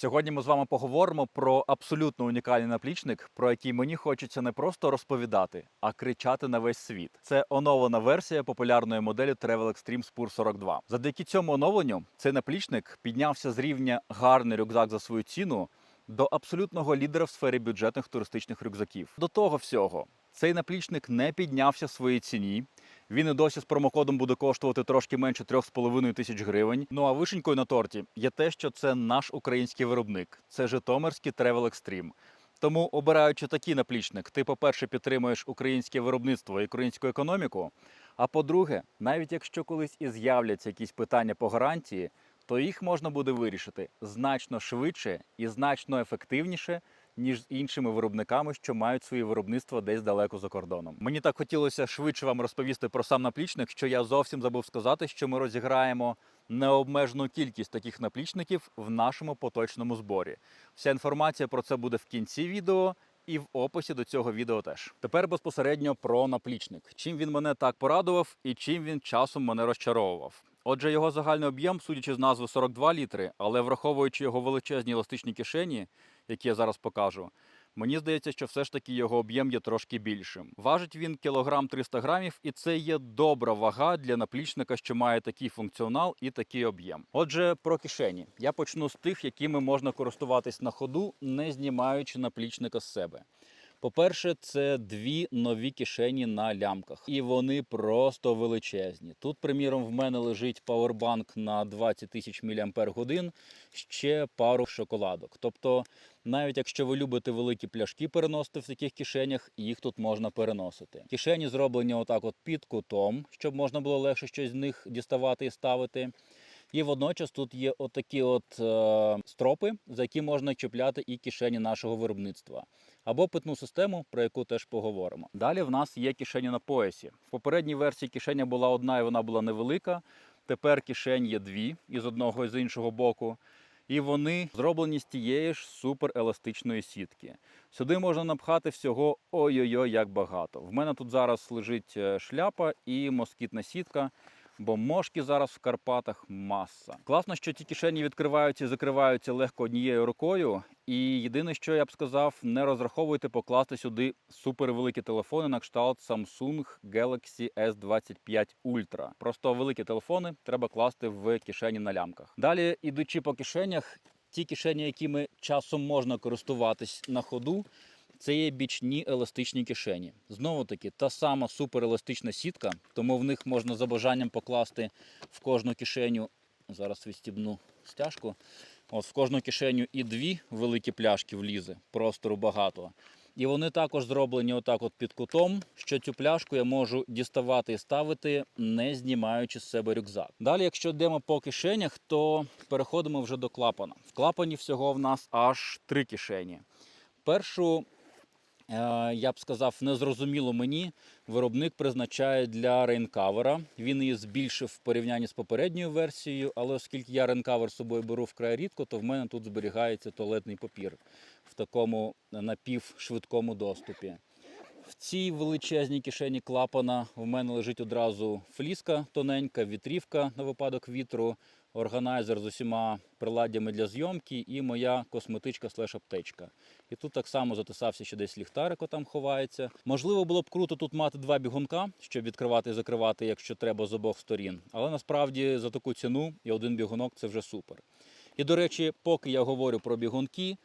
Сьогодні ми з вами поговоримо про абсолютно унікальний наплічник, про який мені хочеться не просто розповідати, а кричати на весь світ. Це оновлена версія популярної моделі Travel Extreme Spur 42. Завдяки цьому оновленню цей наплічник піднявся з рівня гарний рюкзак за свою ціну до абсолютного лідера в сфері бюджетних туристичних рюкзаків. До того всього, цей наплічник не піднявся в своїй ціні. Він і досі з промокодом буде коштувати трошки менше 3,5 тисяч гривень. Ну а вишенькою на торті є те, що це наш український виробник. Це Житомирський Travel Extreme. Тому, обираючи такий наплічник, ти, по-перше, підтримуєш українське виробництво і українську економіку. А по-друге, навіть якщо колись і з'являться якісь питання по гарантії, то їх можна буде вирішити значно швидше і значно ефективніше, ніж з іншими виробниками, що мають свої виробництва десь далеко за кордоном. Мені так хотілося швидше вам розповісти про сам наплічник, що я зовсім забув сказати, що ми розіграємо необмежену кількість таких наплічників в нашому поточному зборі. Вся інформація про це буде в кінці відео. І в описі до цього відео теж. Тепер безпосередньо про наплічник. Чим він мене так порадував і чим він часом мене розчаровував. Отже, його загальний об'єм, судячи з назви 42 літри, але враховуючи його величезні еластичні кишені, які я зараз покажу, мені здається, що все ж таки його об'єм є трошки більшим. Важить він кілограм 300 грамів, і це є добра вага для наплічника, що має такий функціонал і такий об'єм. Отже, про кишені. Я почну з тих, якими можна користуватись на ходу, не знімаючи наплічника з себе. По-перше, це дві нові кишені на лямках, і вони просто величезні. Тут, приміром, в мене лежить павербанк на 20 тисяч мАч, ще пару шоколадок. Тобто, навіть якщо ви любите великі пляшки переносити в таких кишенях, їх тут можна переносити. Кишені зроблені отак, от під кутом, щоб можна було легше щось з них діставати і ставити. І водночас тут є отакі от е, стропи, за які можна чіпляти і кишені нашого виробництва, або питну систему, про яку теж поговоримо. Далі в нас є кишені на поясі. В попередній версії кишеня була одна і вона була невелика. Тепер кишень є дві із одного і з іншого боку. І вони зроблені з тієї ж супереластичної сітки. Сюди можна напхати всього ой-ой-ой, як багато. В мене тут зараз лежить е, шляпа і москітна сітка бо мошки зараз в Карпатах маса. Класно, що ті кишені відкриваються і закриваються легко однією рукою. І єдине, що я б сказав, не розраховуйте покласти сюди супервеликі телефони на кшталт Samsung Galaxy S25 Ultra. Просто великі телефони треба класти в кишені на лямках. Далі, ідучи по кишенях, ті кишені, якими часом можна користуватись на ходу. Це є бічні еластичні кишені. Знову таки, та сама супереластична сітка, тому в них можна за бажанням покласти в кожну кишеню. Зараз відстібну стяжку. От в кожну кишеню і дві великі пляшки влізе, простору багато. І вони також зроблені отак от під кутом, що цю пляшку я можу діставати і ставити, не знімаючи з себе рюкзак. Далі, якщо йдемо по кишенях, то переходимо вже до клапана. В клапані всього в нас аж три кишені. Першу я б сказав, незрозуміло мені. Виробник призначає для рейнкавера. Він її збільшив в порівнянні з попередньою версією, але оскільки я рейнкавер з собою беру вкрай рідко, то в мене тут зберігається туалетний папір в такому напівшвидкому доступі. В цій величезній кишені клапана в мене лежить одразу фліска тоненька, вітрівка на випадок вітру, органайзер з усіма приладдями для зйомки і моя косметичка слеш аптечка. І тут так само затисався ще десь ліхтарик, там ховається. Можливо, було б круто тут мати два бігунка, щоб відкривати і закривати, якщо треба з обох сторін. Але насправді за таку ціну і один бігунок це вже супер. І до речі, поки я говорю про бігунки,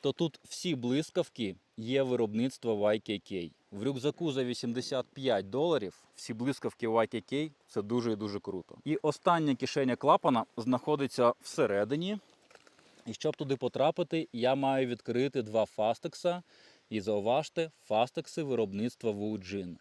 то тут всі блискавки є виробництво YKK. В рюкзаку за 85 доларів всі блискавки YKK – це дуже і дуже круто. І остання кишеня клапана знаходиться всередині. І щоб туди потрапити, я маю відкрити два фастекса. І зауважте, фастекси виробництва Вуджин.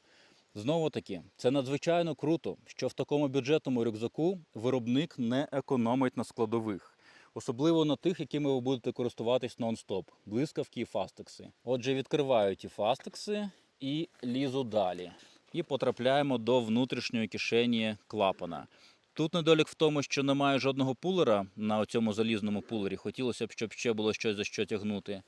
Знову таки, це надзвичайно круто, що в такому бюджетному рюкзаку виробник не економить на складових. Особливо на тих, якими ви будете користуватись нон-стоп блискавки і фастекси. Отже, відкриваю ті фастекси і лізу далі. І потрапляємо до внутрішньої кишені клапана. Тут недолік в тому, що немає жодного пулера на цьому залізному пулері. Хотілося б, щоб ще було щось за що тягнути.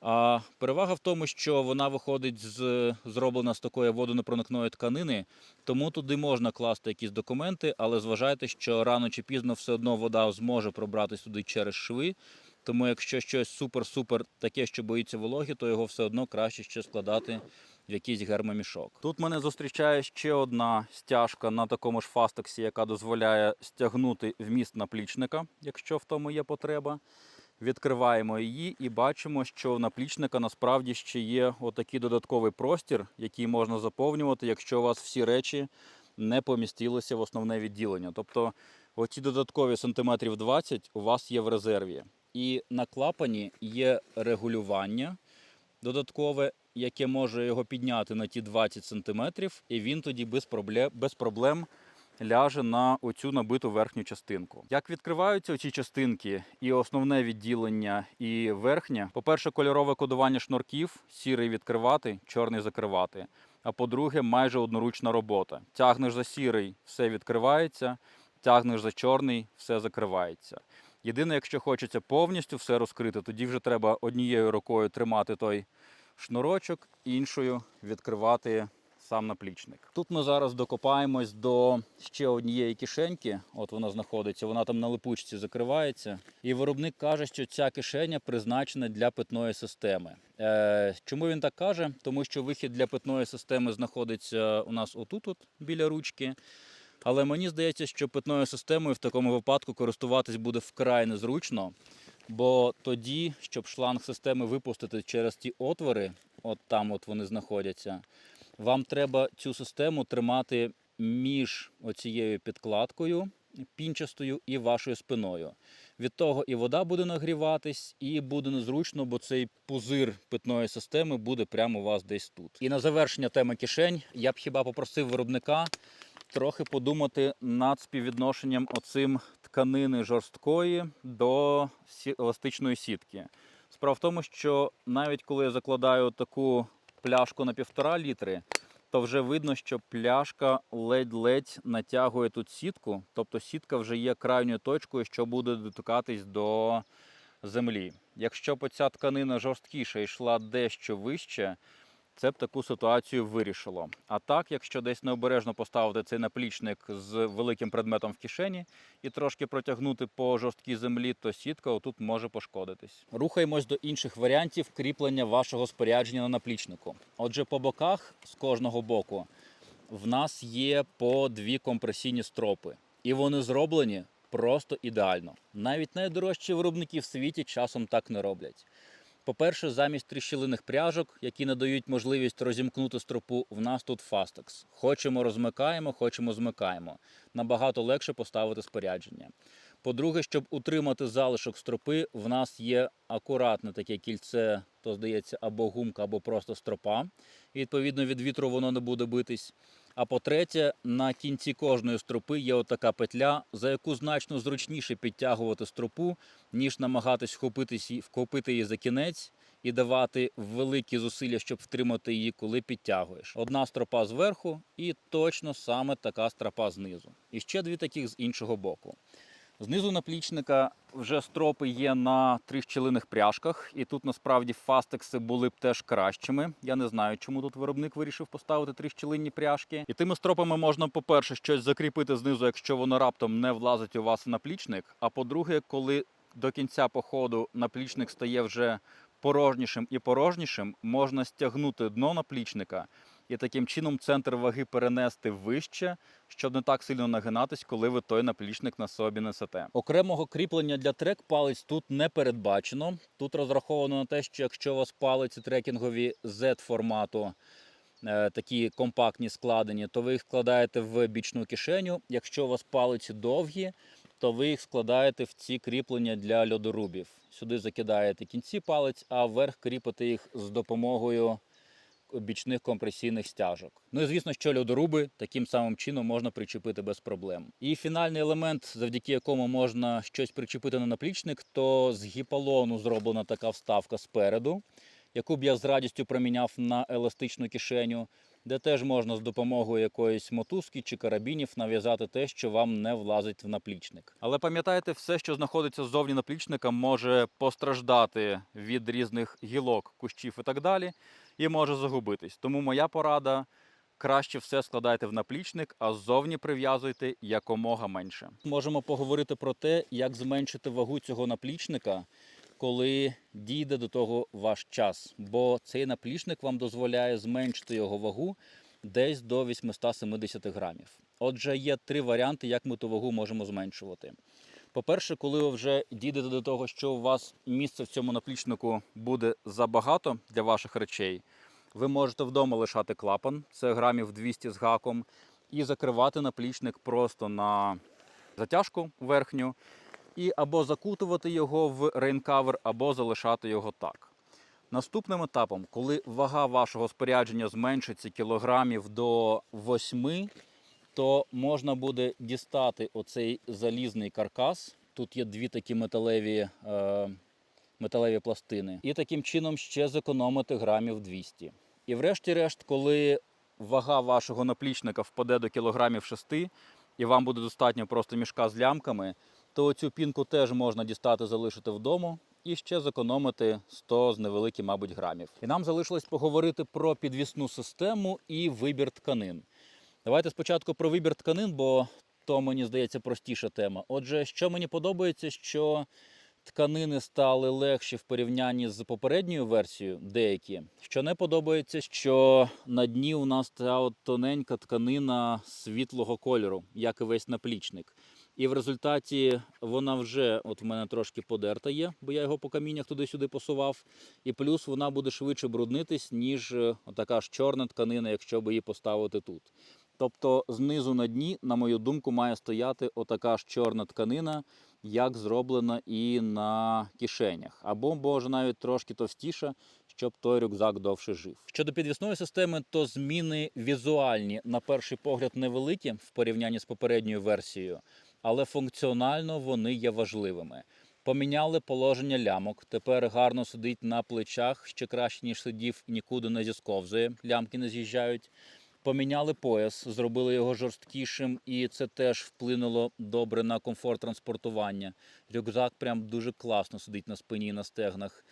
А перевага в тому, що вона виходить з зроблена з такої водонепроникної тканини, тому туди можна класти якісь документи, але зважайте, що рано чи пізно все одно вода зможе пробрати сюди через шви. Тому якщо щось супер-супер таке, що боїться вологи, то його все одно краще ще складати в якийсь гермомішок. Тут мене зустрічає ще одна стяжка на такому ж фастексі, яка дозволяє стягнути вміст наплічника, якщо в тому є потреба. Відкриваємо її і бачимо, що в наплічника насправді ще є отакий додатковий простір, який можна заповнювати, якщо у вас всі речі не помістилися в основне відділення. Тобто оці додаткові сантиметрів 20 у вас є в резерві. І на клапані є регулювання додаткове, яке може його підняти на ті 20 сантиметрів, і він тоді без проблем, без проблем ляже на оцю набиту верхню частинку. Як відкриваються ці частинки, і основне відділення, і верхнє, по-перше, кольорове кодування шнурків, сірий відкривати, чорний закривати. А по-друге, майже одноручна робота. Тягнеш за сірий, все відкривається, тягнеш за чорний, все закривається. Єдине, якщо хочеться повністю все розкрити, тоді вже треба однією рукою тримати той шнурочок, іншою відкривати сам наплічник. Тут ми зараз докопаємось до ще однієї кишеньки. От вона знаходиться, вона там на липучці закривається. І виробник каже, що ця кишеня призначена для питної системи. Е, чому він так каже? Тому що вихід для питної системи знаходиться у нас отут, от біля ручки. Але мені здається, що питною системою в такому випадку користуватись буде вкрай незручно, бо тоді, щоб шланг системи випустити через ті отвори, от там от вони знаходяться, вам треба цю систему тримати між оцією підкладкою пінчастою і вашою спиною. Від того і вода буде нагріватись, і буде незручно, бо цей пузир питної системи буде прямо у вас десь тут. І на завершення теми кишень я б хіба попросив виробника трохи подумати над співвідношенням оцим тканини жорсткої до еластичної сітки. Справа в тому, що навіть коли я закладаю таку пляшку на півтора літри, то вже видно, що пляшка ледь-ледь натягує тут сітку, тобто сітка вже є крайньою точкою, що буде дотикатись до землі. Якщо б ця тканина жорсткіша йшла дещо вище, це б таку ситуацію вирішило. А так, якщо десь необережно поставити цей наплічник з великим предметом в кишені і трошки протягнути по жорсткій землі, то сітка отут може пошкодитись. Рухаємось до інших варіантів кріплення вашого спорядження на наплічнику. Отже, по боках з кожного боку в нас є по дві компресійні стропи, і вони зроблені просто ідеально. Навіть найдорожчі виробники в світі часом так не роблять. По-перше, замість тріщелиних пряжок, які надають можливість розімкнути стропу, в нас тут фастекс. Хочемо розмикаємо, хочемо змикаємо. Набагато легше поставити спорядження. По-друге, щоб утримати залишок стропи, в нас є акуратне таке кільце, то здається, або гумка, або просто стропа. І, відповідно, від вітру воно не буде битись. А по-третє, на кінці кожної стропи є отака петля, за яку значно зручніше підтягувати стропу, ніж намагатись вхопити її за кінець і давати великі зусилля, щоб втримати її, коли підтягуєш. Одна стропа зверху і точно саме така стропа знизу. І ще дві таких з іншого боку. Знизу наплічника вже стропи є на трищелиних пряжках, і тут насправді фастекси були б теж кращими. Я не знаю, чому тут виробник вирішив поставити трищелинні пряжки. І тими стропами можна, по-перше, щось закріпити знизу, якщо воно раптом не влазить у вас в наплічник. А по-друге, коли до кінця походу наплічник стає вже порожнішим і порожнішим, можна стягнути дно наплічника і таким чином центр ваги перенести вище, щоб не так сильно нагинатись, коли ви той наплічник на собі несете. Окремого кріплення для трек палець тут не передбачено. Тут розраховано на те, що якщо у вас палиці трекінгові Z формату. е, Такі компактні складені, то ви їх складаєте в бічну кишеню. Якщо у вас палиці довгі, то ви їх складаєте в ці кріплення для льодорубів. Сюди закидаєте кінці палець, а вверх кріпите їх з допомогою бічних компресійних стяжок. Ну і звісно, що льодоруби таким самим чином можна причепити без проблем. І фінальний елемент, завдяки якому можна щось причепити на наплічник, то з гіпалону зроблена така вставка спереду, яку б я з радістю проміняв на еластичну кишеню, де теж можна з допомогою якоїсь мотузки чи карабінів нав'язати те, що вам не влазить в наплічник. Але пам'ятайте, все, що знаходиться ззовні наплічника, може постраждати від різних гілок, кущів і так далі, і може загубитись. Тому моя порада. Краще все складайте в наплічник, а ззовні прив'язуйте якомога менше. Можемо поговорити про те, як зменшити вагу цього наплічника коли дійде до того ваш час, бо цей наплічник вам дозволяє зменшити його вагу десь до 870 грамів. Отже, є три варіанти, як ми ту вагу можемо зменшувати. По-перше, коли ви вже дійдете до того, що у вас місця в цьому наплічнику буде забагато для ваших речей, ви можете вдома лишати клапан, це грамів 200 з гаком, і закривати наплічник просто на затяжку верхню, і або закутувати його в рейнкавер, або залишати його так. Наступним етапом, коли вага вашого спорядження зменшиться кілограмів до 8, то можна буде дістати оцей залізний каркас. Тут є дві такі металеві, е, металеві пластини. І таким чином ще зекономити грамів 200. І врешті-решт, коли вага вашого наплічника впаде до кілограмів 6, і вам буде достатньо просто мішка з лямками, то цю пінку теж можна дістати, залишити вдома і ще зекономити 100 з невеликим, мабуть, грамів. І нам залишилось поговорити про підвісну систему і вибір тканин. Давайте спочатку про вибір тканин, бо то мені здається простіша тема. Отже, що мені подобається, що тканини стали легші в порівнянні з попередньою версією, деякі. Що не подобається, що на дні у нас та от тоненька тканина світлого кольору, як і весь наплічник. І в результаті вона вже от в мене трошки подерта є, бо я його по каміннях туди-сюди посував. І плюс вона буде швидше бруднитись, ніж е, така ж чорна тканина, якщо би її поставити тут. Тобто знизу на дні, на мою думку, має стояти отака ж чорна тканина, як зроблена і на кишенях. Або може навіть трошки товстіша, щоб той рюкзак довше жив. Щодо підвісної системи, то зміни візуальні, на перший погляд, невеликі в порівнянні з попередньою версією, але функціонально вони є важливими. Поміняли положення лямок. Тепер гарно сидить на плечах, ще краще, ніж сидів, нікуди не зісковзує. Лямки не з'їжджають. Поміняли пояс, зробили його жорсткішим, і це теж вплинуло добре на комфорт транспортування. Рюкзак прям дуже класно сидить на спині і на стегнах.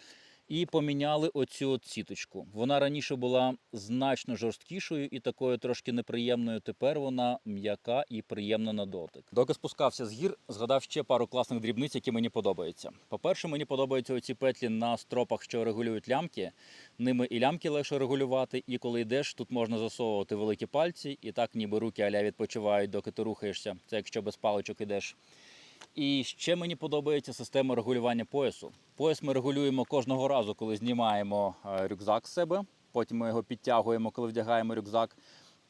І поміняли оцю сіточку. Вона раніше була значно жорсткішою і такою трошки неприємною. Тепер вона м'яка і приємна на дотик. Доки спускався з гір, згадав ще пару класних дрібниць, які мені подобаються. По-перше, мені подобаються оці петлі на стропах, що регулюють лямки. Ними і лямки легше регулювати, і коли йдеш, тут можна засовувати великі пальці, і так ніби руки аля відпочивають, доки ти рухаєшся. Це якщо без паличок ідеш. І ще мені подобається система регулювання поясу. Пояс ми регулюємо кожного разу, коли знімаємо е, рюкзак з себе. Потім ми його підтягуємо, коли вдягаємо рюкзак.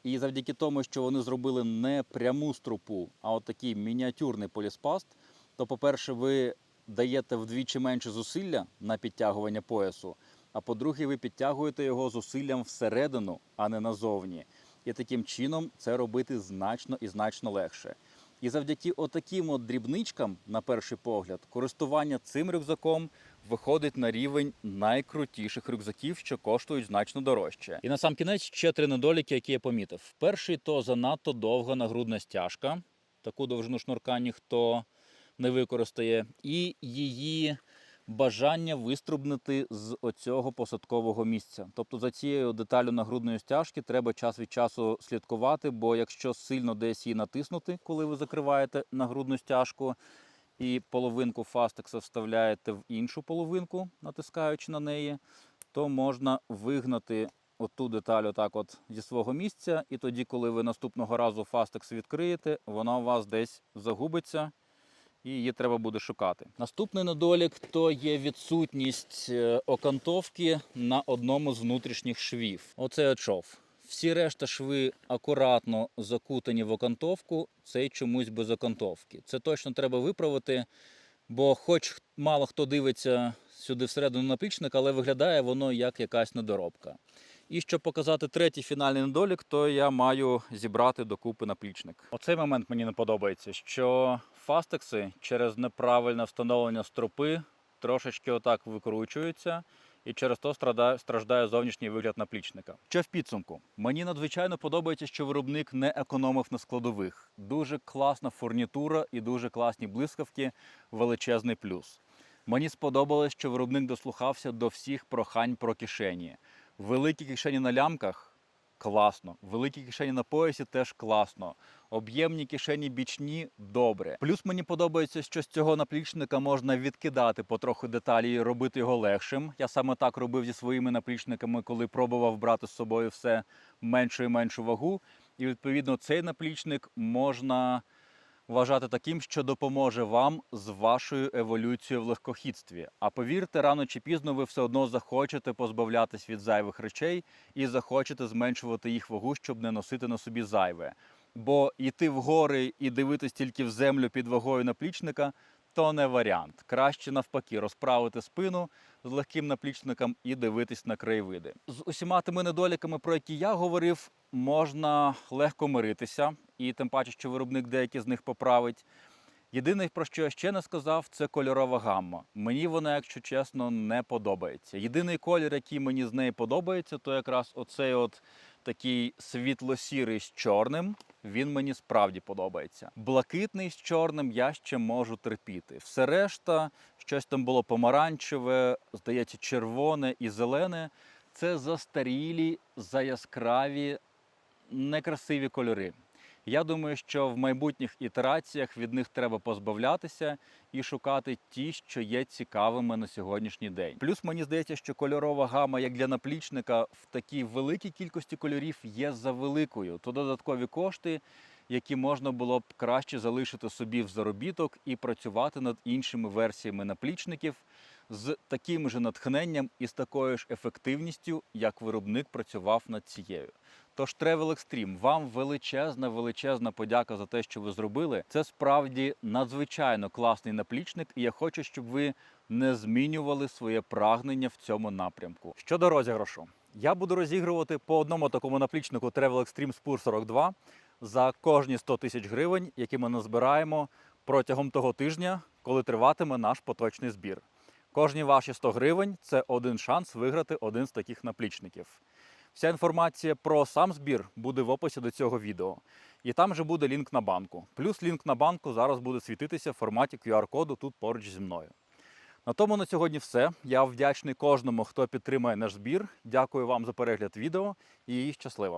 І завдяки тому, що вони зробили не пряму струпу, а от такий мініатюрний поліспаст, то, по-перше, ви даєте вдвічі менше зусилля на підтягування поясу. А по-друге, ви підтягуєте його зусиллям всередину, а не назовні. І таким чином це робити значно і значно легше. І завдяки отаким от дрібничкам, на перший погляд, користування цим рюкзаком виходить на рівень найкрутіших рюкзаків, що коштують значно дорожче. І на сам кінець ще три недоліки, які я помітив. Перший то занадто довга нагрудна стяжка. Таку довжину шнурка ніхто не використає, і її бажання виструбнути з оцього посадкового місця. Тобто за цією деталю нагрудної стяжки треба час від часу слідкувати, бо якщо сильно десь її натиснути, коли ви закриваєте нагрудну стяжку, і половинку фастекса вставляєте в іншу половинку, натискаючи на неї, то можна вигнати оту деталь отак от зі свого місця, і тоді, коли ви наступного разу фастекс відкриєте, вона у вас десь загубиться і її треба буде шукати. Наступний недолік то є відсутність е, окантовки на одному з внутрішніх швів. Оце от шов. Всі решта шви акуратно закутані в окантовку, цей чомусь без окантовки. Це точно треба виправити, бо хоч мало хто дивиться сюди всередину наплічник, але виглядає воно як якась недоробка. І щоб показати третій фінальний недолік, то я маю зібрати докупи наплічник. Оцей момент мені не подобається, що фастекси через неправильне встановлення стропи трошечки отак викручуються. І через то страждає зовнішній вигляд наплічника. Що в підсумку? Мені надзвичайно подобається, що виробник не економив на складових. Дуже класна фурнітура і дуже класні блискавки величезний плюс. Мені сподобалось, що виробник дослухався до всіх прохань про кишені. Великі кишені на лямках класно. Великі кишені на поясі теж класно. Об'ємні кишені бічні добре. Плюс мені подобається, що з цього наплічника можна відкидати потроху деталі і робити його легшим. Я саме так робив зі своїми наплічниками, коли пробував брати з собою все меншу і меншу вагу. І відповідно цей наплічник можна вважати таким, що допоможе вам з вашою еволюцією в легкохідстві. А повірте, рано чи пізно ви все одно захочете позбавлятись від зайвих речей і захочете зменшувати їх вагу, щоб не носити на собі зайве. Бо йти в гори і дивитись тільки в землю під вагою наплічника то не варіант. Краще навпаки розправити спину з легким наплічником і дивитись на краєвиди. З усіма тими недоліками, про які я говорив, можна легко миритися, і тим паче, що виробник деякі з них поправить. Єдине, про що я ще не сказав, це кольорова гамма. Мені вона, якщо чесно, не подобається. Єдиний колір, який мені з неї подобається, то якраз оцей от такий світло-сірий з чорним. Він мені справді подобається. Блакитний з чорним я ще можу терпіти. Все решта, щось там було помаранчеве, здається, червоне і зелене. Це застарілі, заяскраві, некрасиві кольори. Я думаю, що в майбутніх ітераціях від них треба позбавлятися і шукати ті, що є цікавими на сьогоднішній день. Плюс мені здається, що кольорова гама, як для наплічника, в такій великій кількості кольорів є за великою. То додаткові кошти, які можна було б краще залишити собі в заробіток і працювати над іншими версіями наплічників з таким же натхненням і з такою ж ефективністю, як виробник працював над цією. Тож Travel Extreme, вам величезна, величезна подяка за те, що ви зробили. Це справді надзвичайно класний наплічник, і я хочу, щоб ви не змінювали своє прагнення в цьому напрямку. Щодо розіграшу, я буду розігрувати по одному такому наплічнику Travel Extreme Spur 42 за кожні 100 тисяч гривень, які ми назбираємо протягом того тижня, коли триватиме наш поточний збір. Кожні ваші 100 гривень це один шанс виграти один з таких наплічників. Вся інформація про сам збір буде в описі до цього відео. І там же буде лінк на банку. Плюс лінк на банку зараз буде світитися в форматі QR-коду тут поруч зі мною. На тому на сьогодні все. Я вдячний кожному, хто підтримує наш збір. Дякую вам за перегляд відео і щасливо!